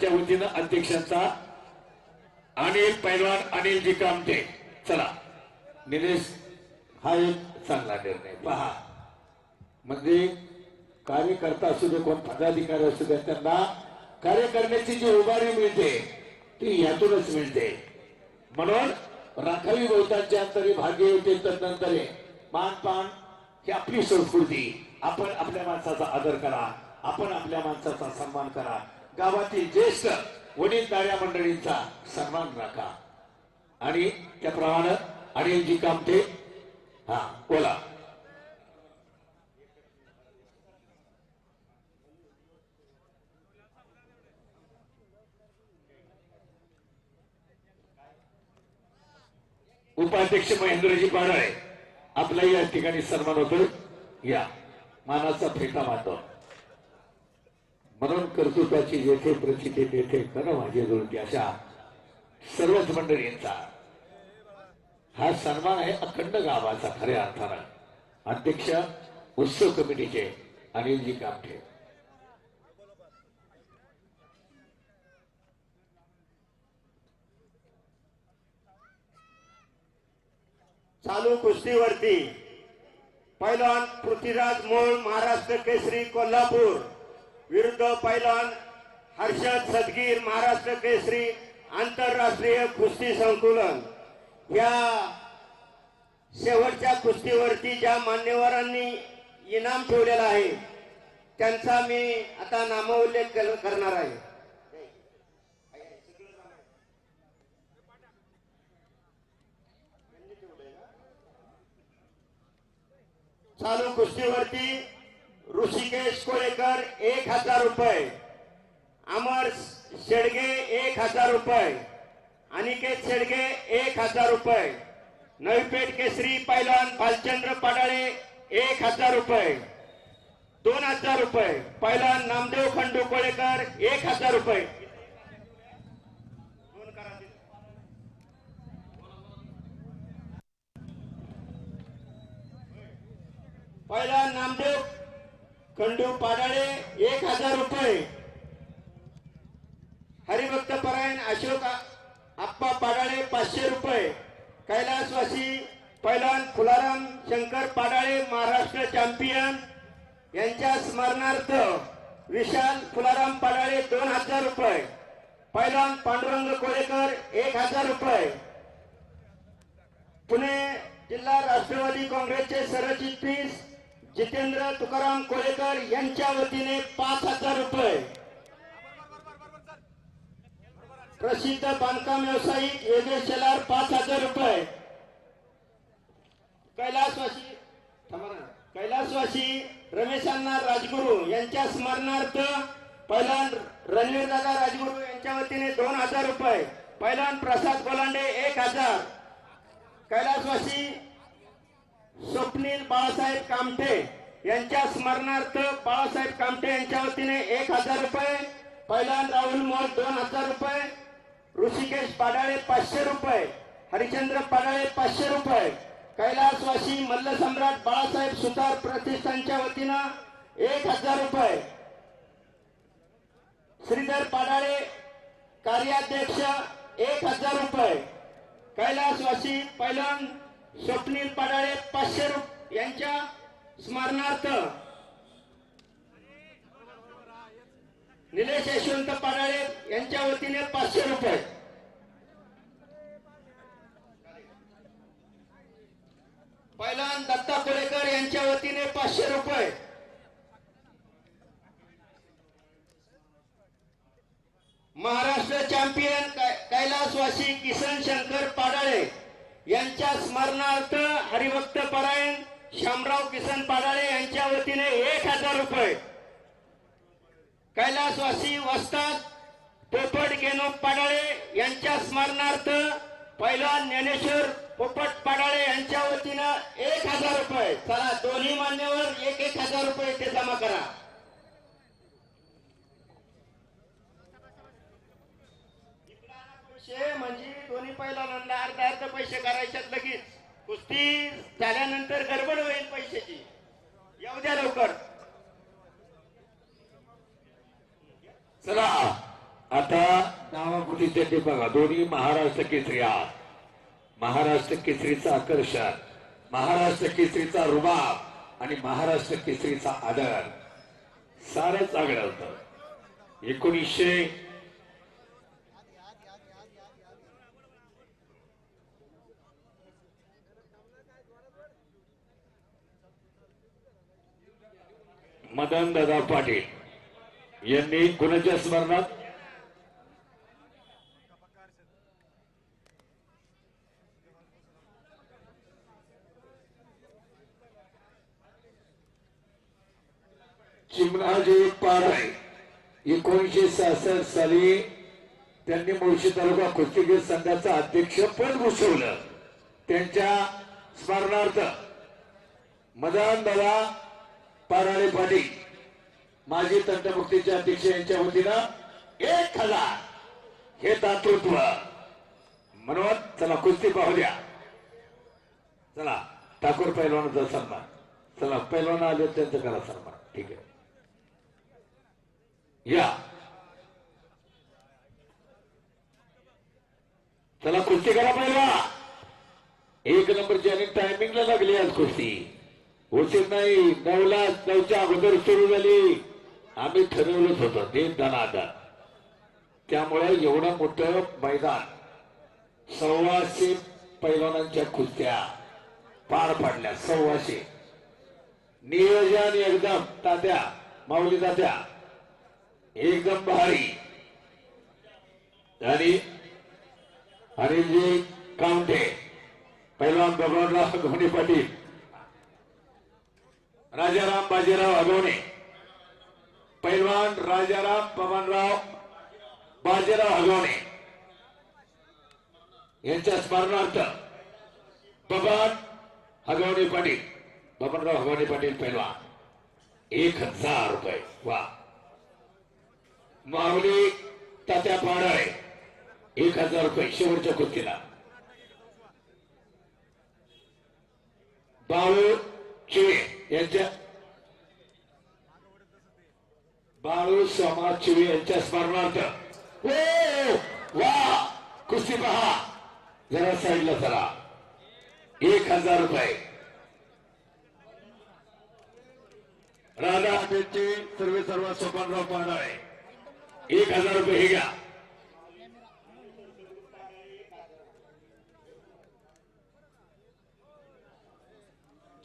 पैलवानांच्या वतीनं अध्यक्षांचा अनिल पैलवान अनिलजी कामटे चला. निलेश हा एक चांगला निर्णय पहा. म्हणजे कार्यकर्ता असू दे कोण पदाधिकारी असू दे त्यांना कार्य करण्याची जी उभारी मिळते ती यातूनच मिळते. म्हणून राखावी बहुतांच्या अंतरी भाग्य होते तदनंतरे मानपान ही आपली संस्कृती. आपण आपल्या माणसाचा आदर करा आपण आपल्या माणसाचा सन्मान करा. गावातील ज्येष्ठ वडीलधाऱ्या मंडळींचा सन्मान राखा आणि त्याप्रमाणे अनिलजी कामते हा बोला. उपाध्यक्ष महेंद्रजी पाडाळे आपला या ठिकाणी सन्मान होतो या मानाचा फेटा मातो म्हणून कर्तृत्वाची जेथे प्रचिती तेथे कर माझे जोडते अशा सर्वच मंडळींचा हा सन्मान आहे अखंड गावाचा खऱ्या अर्थानं. अध्यक्ष उत्सव कमिटीचे अनिलजी कामठे. चालू कुस्तीवरती. पैलवान पृथ्वीराज मोळ महाराष्ट्र केसरी कोल्हापूर. विरुद्ध पैलवान हर्षद सदगीर महाराष्ट्र केसरी आंतरराष्ट्रीय कुस्ती संकुलन. या शेवटच्या कुस्तीवरती ज्या मान्यवरांनी इनाम ठेवलेला आहे त्यांचा मी आता नामोल्लेख करणार आहे. चालू कुस्तीवरती ऋषिकेश कोळेकर एक हजार रुपये. अमर शेडगे एक हजार रुपये. अनिकेत शेडगे एक हजार रुपये. नवीपेठ केसरी पैलवान भालचंद्र पाडाळे एक हजार रुपये. दोन हजार रुपये. पैलवान नामदेव खंडू कोळेकर एक हजार रुपये. पहिला नामदेव खंडू पाडाळे एक हजार रुपये. हरिभक्त परायण अशोक आप्पा पाडाळे पाचशे रुपये. कैलासवासी पैलवान फुलाराम शंकर पाडाळे महाराष्ट्र चॅम्पियन. यांच्या स्मरणार्थ विशाल फुलाराम पाडाळे दोन हजार रुपये. पैलवान पांडुरंग कोरेकर एक हजार रुपये. पुणे जिल्हा राष्ट्रवादी काँग्रेसचे सरचिटणीस जितेंद्र तुकाराम कोळेकर यांच्या वतीने पाच हजार रुपये. प्रसिद्ध बांधकाम व्यावसायिक योगेश शेलार पाच हजार रुपये. कैलासवासी कैलासवासी रमेशांना राजगुरू यांच्या स्मरणार्थ पहिला रणवीर दादा राजगुरू यांच्या वतीने दोन हजार रुपये. पहिला प्रसाद गोलांडे एक हजार. कैलासवासी स्वप्नील बाळासाहेब कामठे यांच्या स्मरणार्थ बाळासाहेब कामठे यांच्या वतीने एक हजार रुपये पैलान राहुल मोर दोन हजार रुपये ऋषिकेश पाडाळे पाचशे रुपये हरिचंद्र पाडाळे पाचशे रुपये कैलासवासी मल्ल सम्राट बाळासाहेब सुतार प्रतिष्ठानच्या वतीनं एक हजार रुपये. श्रीधर पाडाळे कार्याध्यक्ष एक हजार रुपये. कैलासवासी पैलवान स्वप्नील पाडाळे पाचशे रुप यांच्या स्मरणार्थ. निलेश यशवंत पाडाळे यांच्या वतीने पाचशे रुपये. पैलान दत्ता कोळेकर यांच्या वतीने पाचशे रुपये. महाराष्ट्र चॅम्पियन कै- कैलासवासी किसन शंकर पाडाळे. यांच्या स्मरणार्थ हरिभक्त परायण शामराव किसन पाडाळे यांच्या वतीने एक हजार रुपये. कैलासवासी वस्तात पोपट गेनो पाडाळे यांच्या स्मरणार्थ पैलवान ज्ञानेश्वर पोपट पाडाळे यांच्या वतीनं एक हजार रुपये. चला दोन्ही मान्यवर एक एक हजार रुपये ते जमा करा. पैसे म्हणजे दोन्ही पहिला अर्धा अर्ध पैसे करायच्यात लगेच. कुस्ती झाल्यानंतर गडबड होईल पैशाची. येऊ द्या लवकर. चला आता नावापुढी त्यांनी बघा दोन्ही महाराष्ट्र केसरी आहात. महाराष्ट्र केसरीचं आकर्षण महाराष्ट्र केसरीचा रुबाब आणि महाराष्ट्र केसरीचा आदर. सारंच आगळं होतं. एकोणीसशे मदन दादा पाटील यांनी कुणाच्या स्मरणात चिमणाजी आहे एकोणीशे सहासष्ट साली त्यांनी मुळशी तालुका कुस्तीगीर संघाचं अध्यक्ष पद घोषवलं त्यांच्या स्मरणार्थ मदन दादा पाराळे पाटील माजी तंटमुक्तीचे अध्यक्ष यांच्या वतीनं एक हजार. हे दातृत्व म्हणून चला कुस्ती पाहू द्या. चला ठाकूर पैलवानाचा सन्मान. चला पैलवान आले त्यांचं करा सन्मान. ठीक आहे. या. चला कुस्ती करा पहिला एक नंबरची आणि टायमिंगला लागली आज कुस्ती. होते नाही. नऊला नऊच्या अगोदर सुरू झाली. आम्ही ठरवलंच होतो ते दनादन त्यामुळे एवढं मोठं मैदान सव्वाशे पैलवानांच्या कुस्त्या पार पाडल्या सव्वाशे. नियोजन एकदम तात्या माऊली तात्या. एकदम भारी. आणि हरिजी कामठे पैलवान भगवानराव घोणे पाटील राजाराम बाजीराव हगवणे पैलवान राजाराम पवनराव बाजीराव हगवणे यांच्या स्मरणार्थ बबन हगवणे पाटील बबनराव हगवणे पाटील पैलवान. एक हजार रुपये. वा. माहुली तात्या पाडाळे एक हजार रुपये शेवटच्या कुस्तीला. बाळू चिळे यांच्या बाळू समाज चिरी यांच्या स्मरणार्थ. हो वा कुस्ती पहा. जरा साईडला चला. एक हजार रुपये. राधा आंबेडचे सर्वे सर्व सोपानराव आहे. एक हजार रुपये हे घ्या.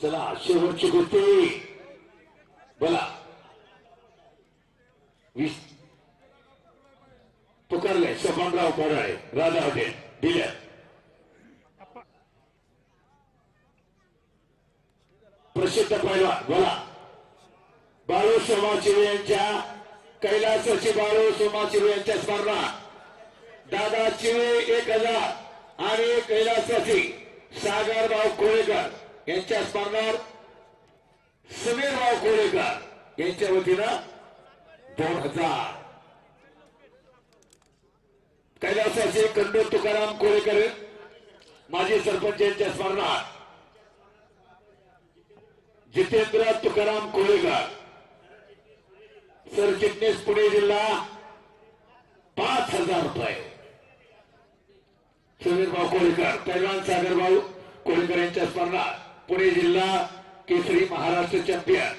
चला शेवटची गोष्टी बोला. वीस. पुकारले सपनराव पाडाळे राधा हॉटेल दिल्या. प्रसिद्ध पहिला बोला. बाळू सोमाचिवे यांच्या कैलासाची बाळू सोमाचिवे यांच्या स्मरणात दादा चिवे एक हजार आणि कैलासाची सागरराव कोळेकर. यांच्या स्मरणात सुनीलराव कोळेकर यांच्या वतीनं दोन हजार. कैलासाचे कंडो तुकाराम कोळेकर माजी सरपंच यांच्या स्मरणात जितेंद्र तुकाराम कोळेकर सरचिटणीस पुणे जिल्हा पाच हजार रुपये. सुनीलभाऊ कोळेकर पैलवान सागरभाऊ कोळेकर यांच्या स्मरणात पुणे जिल्हा केसरी महाराष्ट्र चॅम्पियन.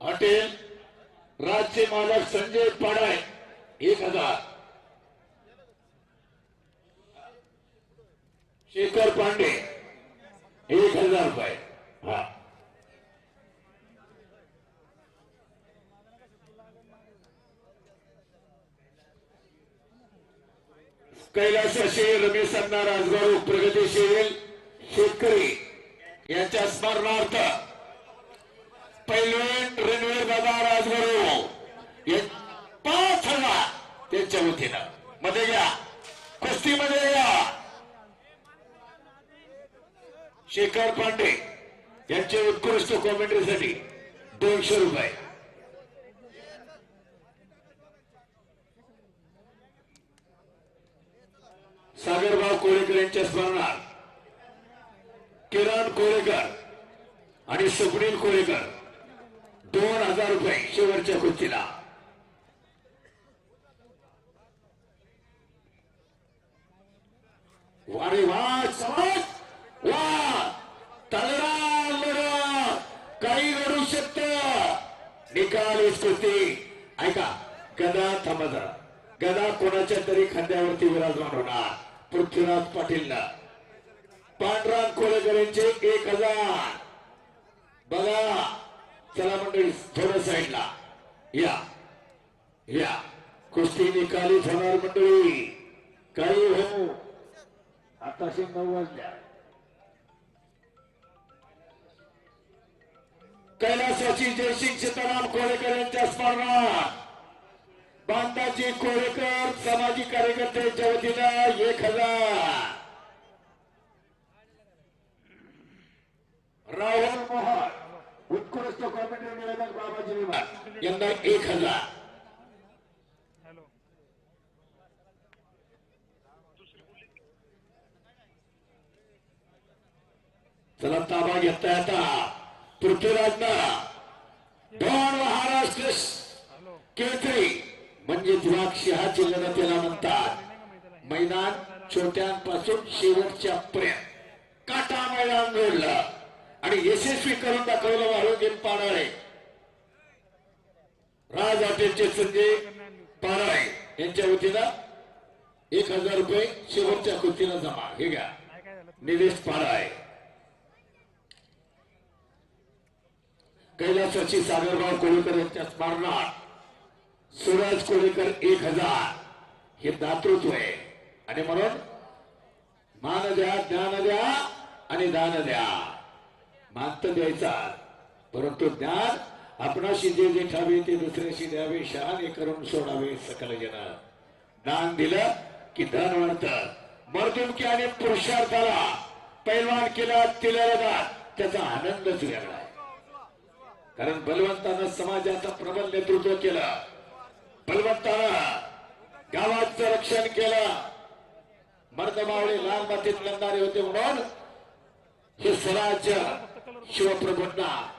हॉटेल राज्य मालक संजय पाडाय एक हजार. शेखर पांडे एक हजार रुपये. हा. कैलासाशी रमेश अण्णा राजगारू प्रगतीशील शेतकरी यांच्या स्मरणार्थ पैलवान रणवीर दादा राजगुरू पाच हजार त्यांच्या वतीनं. मध्ये या. कुस्तीमध्ये या. शेखर पांडे यांच्या उत्कृष्ट कॉमेंट्रीसाठी दोनशे रुपये. सागरभाऊ कोळेकर यांच्या स्मरणार्थ किरण कोळेकर आणि सुप्रील कोळेकर दोन हजार रुपये शेवटच्या कुस्तीला. वारे वा समाज वा तगडा लढत काही घडू शकत. निकाल कुस्ती. ऐका गदा थांबा जरा. गदा कोणाच्या तरी खांद्यावरती विराजमान होणार? पृथ्वीराज पाटीलला. पांडुराम कोळेकर यांचे एक हजार. बघा. चला मंडळी थोड्या साईडला. या. या. कुस्ती निकाली होणार मंडळी. काही हो. आताशे नऊ वाजल्या. कैलासाची जयसिंग सीताराम कोळेकर यांच्या स्मरणात. बांधाची कोळेकर सामाजिक कार्यकर्त्यांच्या वतीनं एक हजार. राहुल मोहन उत्कृष्ट कॉमेंटर निवेदक बाबाजी विभाग यांना एक हजार. चला ताबा घेता येता पृथ्वीराजना दोन महाराष्ट्र केसरी. म्हणजे द्राक्ष हा जिल्ह्याला त्याला म्हणतात. मैदान छोट्यांपासून शेवटच्या पर्यंत. काटा मैदान जोडलं. आणि यशस्वी करून दाखवलं आरोग्य पाडाळे. राज हॉटेलचे संजय पाराळे यांच्या वतीनं एक हजार रुपये शेवटच्या कृतीला जमा. हे घ्या. निलेश पाराळे कैलासाची सागरराव कोळीकर यांच्या स्मरणार्थ सुरज कोळीकर एक हजार हे दातृत्व आहे. आणि म्हणून मान द्या ज्ञान द्या आणि दान द्या. मान द्यायचा. परंतु ज्ञान आपणाशी जे जे ठावे ते दुसऱ्याशी द्यावे शहाणे करून सोडावे सकल जन. दान दिलं की धन वाढतं. मर्दुमकी आणि पुरुषार्थाला पैलवान केला तिला दान. त्याचा आनंदच वेगळा आहे. कारण बलवंतानं समाजाचं प्रबल नेतृत्व केलं. बलवंताला गावाचं रक्षण केलं. मर्दमावळे लाल मातीत लढणारे होते म्हणून हे स्वराज्य शिवप्रभूंना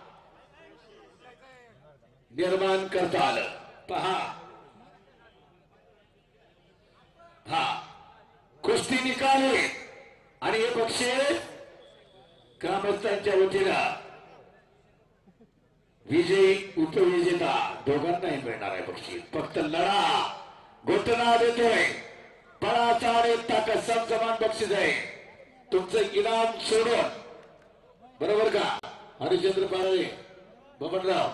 निर्माण करता आलं. पहा. हा. कुस्ती निकाली. आणि हे पक्षी ग्रामस्थांच्या वतीनं विजयी उपविजेता दोघांनाही मिळणार आहे बक्षीस फक्त लढा घोषणा देतोय बळाचा आणि ताकद समान बक्षीस आहे तुमचं इनाम सोडून बरोबर का हरिचंद्र पारळे बबनराव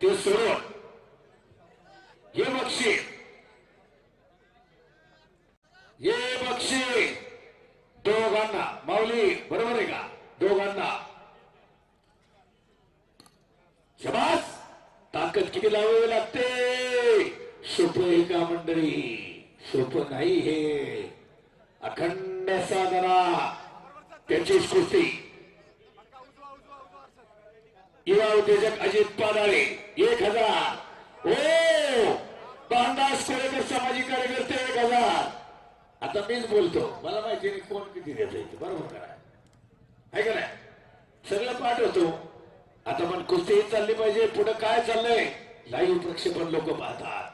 ते सोडून हे बक्षीस हे बक्षीस दोघांना माऊली बरोबर आहे का दोघांना शबास ताकद किती लावावी लागते? सोपं आहे का मंडळी? सोपं नाही हे. अखंड साधना. त्याची कुस्ती युवा उद्योजक अजित पादाळे एक हजार. ओ बांदास कोरेकर सामाजिक कार्यकर्ते एक हजार. आता मीच बोलतो मला माहिती नाही कोण किती देता आहे बरोबर करा आहे का नाही? सगळं पाठवतो. आता पण कुस्ती चालली पाहिजे. पुढे काय चाललंय? लाईव्ह प्रक्षेपण लोक पाहतात.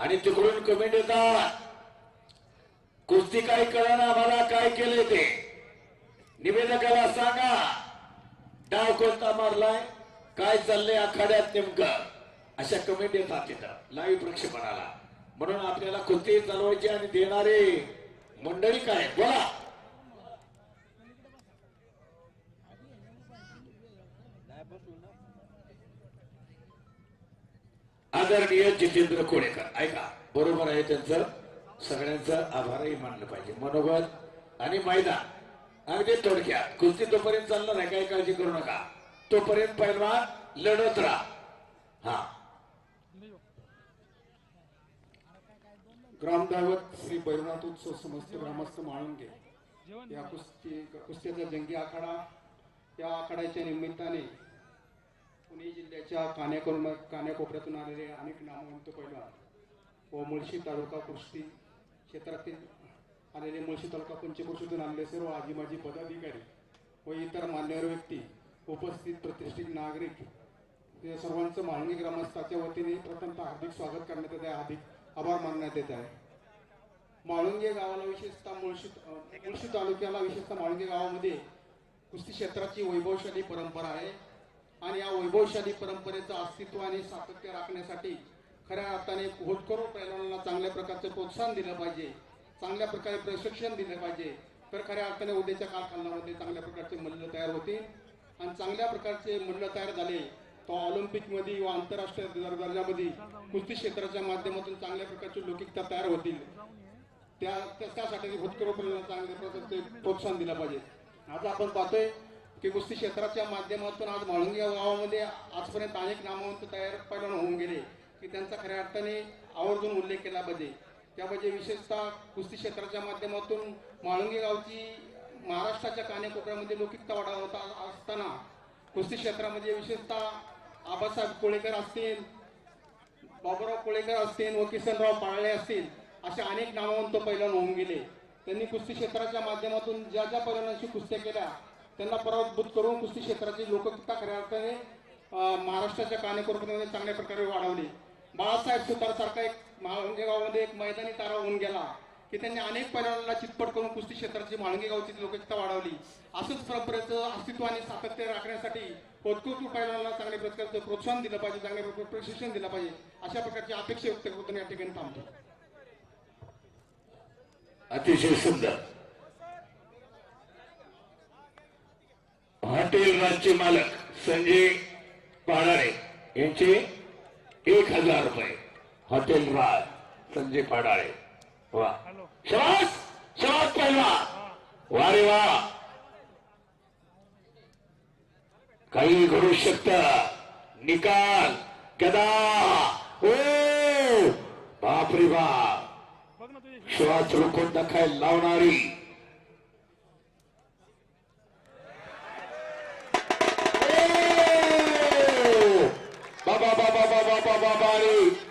आणि तिकडून कमेंट येतात. कुस्ती काय कळणार आम्हाला काय केलंय ते? निवेदकाला सांगा. डाव कोणता मारलाय? काय चाललंय आखाड्यात नेमकं? अशा कमेंट येतात तिथं लाईव्ह प्रक्षेपणाला. म्हणून आपल्याला कुस्ती चालवायची आणि देणारे मंडळी काय बोला. आदरणीय जितेंद्र कोळेकर ऐका बरोबर आहे त्यांचं सगळ्यांचं आभारही मानलं पाहिजे. मनोगत आणि मैदान अगदी थोडक्यात कुस्ती तोपर्यंत चालणार आहे काही काळजी करू नका. तोपर्यंत पैलवान लढत राहा. हा. ग्रामदैवत श्री बैरनाथ उत्सव समस्त ग्रामस्थ माळुंगे या कुस्ती कुस्तीचा जंगी आखाडा या आखाड्याच्या निमित्ताने पुणे जिल्ह्याच्या कान्याकोर कान्याकोपऱ्यातून आलेले अनेक नामवंत पैलवान व मुळशी तालुका कुस्ती क्षेत्रातील आलेले मुळशी तालुका पंचकृषीतून आलेले सर्व आजी माजी पदाधिकारी व इतर मान्यवर व्यक्ती उपस्थित प्रतिष्ठित नागरिक या सर्वांचं माळंगी ग्रामस्थाच्या वतीने प्रथमतः हार्दिक स्वागत करण्यात येत आहे. हार्दिक आभार मानण्यात येत आहे. माळुंगे गावाला विशेषतः मुळशी मुळशी तालुक्याला विशेषतः माळुंगे गावामध्ये कुस्ती क्षेत्राची वैभवशाली परंपरा आहे. आणि या वैभवशाली परंपरेचं अस्तित्व आणि सातत्य राखण्यासाठी खऱ्या अर्थाने होतकरो पैलवानांना चांगल्या प्रकारचं प्रोत्साहन दिलं पाहिजे चांगल्या प्रकारे प्रशिक्षण दिलं पाहिजे. तर खऱ्या अर्थाने उद्याच्या कालखंडामध्ये चांगल्या प्रकारचे मल्ल तयार होतील. आणि चांगल्या प्रकारचे मल्ल तयार झाले तो ऑलिम्पिकमध्ये किंवा आंतरराष्ट्रीय दर्जामध्ये कुस्ती क्षेत्राच्या माध्यमातून चांगल्या प्रकारची लौकिकता तयार होतील. त्या त्यासाठी होतकरो पैलवानांना चांगल्या प्रकारचे प्रोत्साहन दिलं पाहिजे. आज आपण पाहतोय की कुस्ती क्षेत्राच्या माध्यमातून आज म्हाळुंगे गावामध्ये आजपर्यंत अनेक नामवंत तयार पैलवान होऊन गेले की त्यांचा खऱ्या अर्थाने आवर्जून उल्लेख केला पाहिजे. त्यामध्ये विशेषतः कुस्ती क्षेत्राच्या माध्यमातून म्हाळुंगे गावची महाराष्ट्राच्या कानेकोपऱ्यामध्ये लौकिकता वाढवत असताना कुस्ती क्षेत्रामध्ये विशेषतः आबासाहेब कोळेकर असतील बाबुराव कोळेकर असतील व किसनराव पाळले असतील असे अनेक नामवंत पैलवान होऊन गेले. त्यांनी कुस्ती क्षेत्राच्या माध्यमातून ज्या ज्या पैलवानांशी कुस्त्या केल्या त्यांना पराभूत करून कुस्ती क्षेत्राची लोककता खऱ्या अर्थाने महाराष्ट्राच्या कानेकोपऱ्यामध्ये चांगल्या प्रकारे वाढवली. बाळासाहेब सुतार सारखा एक म्हाळुंगे गावामध्ये एक मैदानी तारा होऊन गेला की त्यांनी अनेक पर्यावरणाला चितपट करून कुस्ती क्षेत्राची म्हाळुंगे गावची लोककता वाढवली. असंच परंपरेचं अस्तित्व आणि सातत्य राखण्यासाठी होतकरू पर्यावरणाला चांगल्या प्रकारचं प्रोत्साहन दिलं पाहिजे चांगल्या प्रकारचं प्रशिक्षण दिलं पाहिजे अशा प्रकारची अपेक्षा व्यक्त करतो या ठिकाणी थांबतो. अतिशय सुंदर. हॉटेल राजचे मालक संजय पाडारे यांचे एक हजार रुपये. हॉटेल राज संजय पाडाळे वा. शबास शबास पहिला. वा रे वा. काही घडू शकत. निकाल कदा ओ बापरे बाप. श्वास रोखून टाकायला लावणारी Baba Bari.